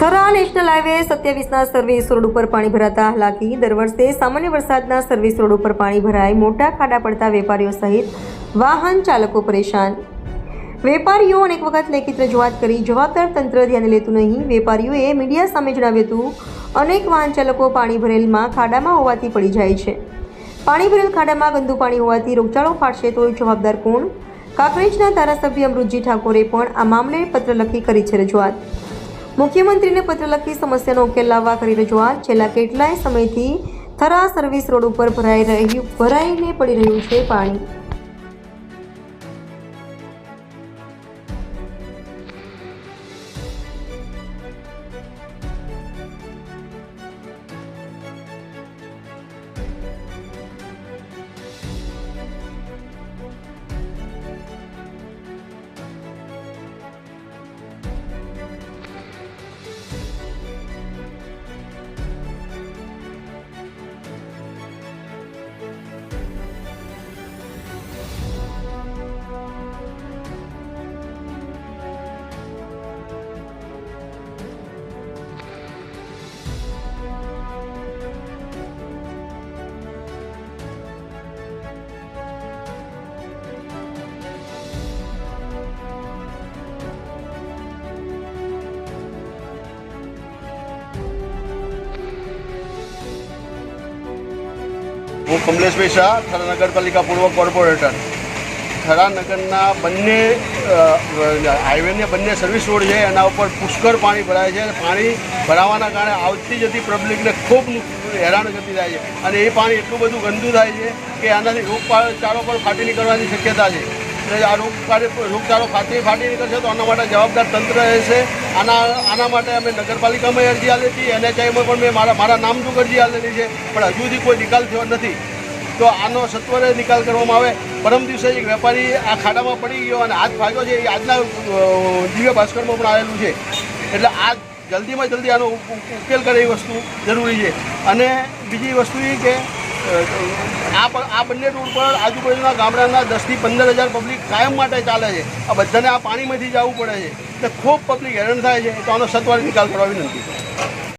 Thara national highway સત્યાવીસના service road ઉપર પાણી ભરાતા હાલાકી. દર વર્ષે સામાન્ય વરસાદના સર્વિસ રોડ ઉપર પાણી ભરાય. મોટા ખાડા પડતા વેપારીઓ સહિત વાહન ચાલકો પરેશાન. વેપારીઓ અનેક વખત લેખિત રજૂઆત કરી જવાબદાર તંત્ર ધ્યાને લેતું નહીં. વેપારીઓએ મીડિયા સામે જણાવ્યું હતું, અનેક વાહન ચાલકો પાણી ભરેલમાં ખાડામાં હોવાથી પડી જાય છે. પાણી ભરેલ ખાડામાં ગંદુ પાણી હોવાથી રોગચાળો ફાટશે તો જવાબદાર કોણ? કાંકરેજના ધારાસભ્ય અમૃતજી ઠાકોરે પણ આ મામલે પત્ર લખી કરી છે રજૂઆત. મુખ્યમંત્રીને પત્ર લખી સમસ્યાનો ઉકેલ લાવવા કરી રજૂઆત. છેલ્લા કેટલાય સમયથી થરા સર્વિસ રોડ ઉપર ભરાઈ રહ્યું ભરાઈને પડી રહ્યું છે પાણી. હું કમલેશભાઈ શાહ, થરા નગરપાલિકા પૂર્વ કોર્પોરેટર. થરા નગરના બંને હાઈવેને બંને સર્વિસ રોડ છે, એના ઉપર પુષ્કળ પાણી ભરાય છે અને પાણી ભરાવાના કારણે આવતી જતી પબ્લિકને ખૂબ હેરાન હેરાનગતિ થાય છે. અને એ પાણી એટલું બધું ગંદુ થાય છે કે આનાથી રોગચાળો પણ ફાટી નીકળવાની શક્યતા છે. આ રોગચાળો રોગચાળો ફાટી ફાટી નીકળશે તો આના માટે જવાબદાર તંત્ર રહેશે આના આના માટે અમે નગરપાલિકામાં અરજી આપી હતી, એનએચઆઈમાં પણ મેં મારા મારા નામ શું અરજી આપેલી છે, પણ હજુ સુધી કોઈ નિકાલ થયો નથી. તો આનો સત્વરે નિકાલ કરવામાં આવે. પરમ દિવસે એક વેપારી આ ખાડામાં પડી ગયો અને હાથ ફાગ્યો છે, એ આજના દિવ્ય ભાસ્કરમાં પણ આવેલું છે. એટલે આ જલ્દીમાં જલ્દી આનો ઉકેલ કરે એ વસ્તુ જરૂરી છે. અને બીજી વસ્તુ એ કે આ આ બંને રોડ પર આજુબાજુના ગામડાના દસથી પંદર હજાર પબ્લિક કાયમ માટે ચાલે છે. આ બધાને આ પાણીમાંથી જવું પડે છે. એટલે ખૂબ પબ્લિક હેરાન થાય છે. તો આનો સત્વરે નિકાલ કરવા વિનંતી.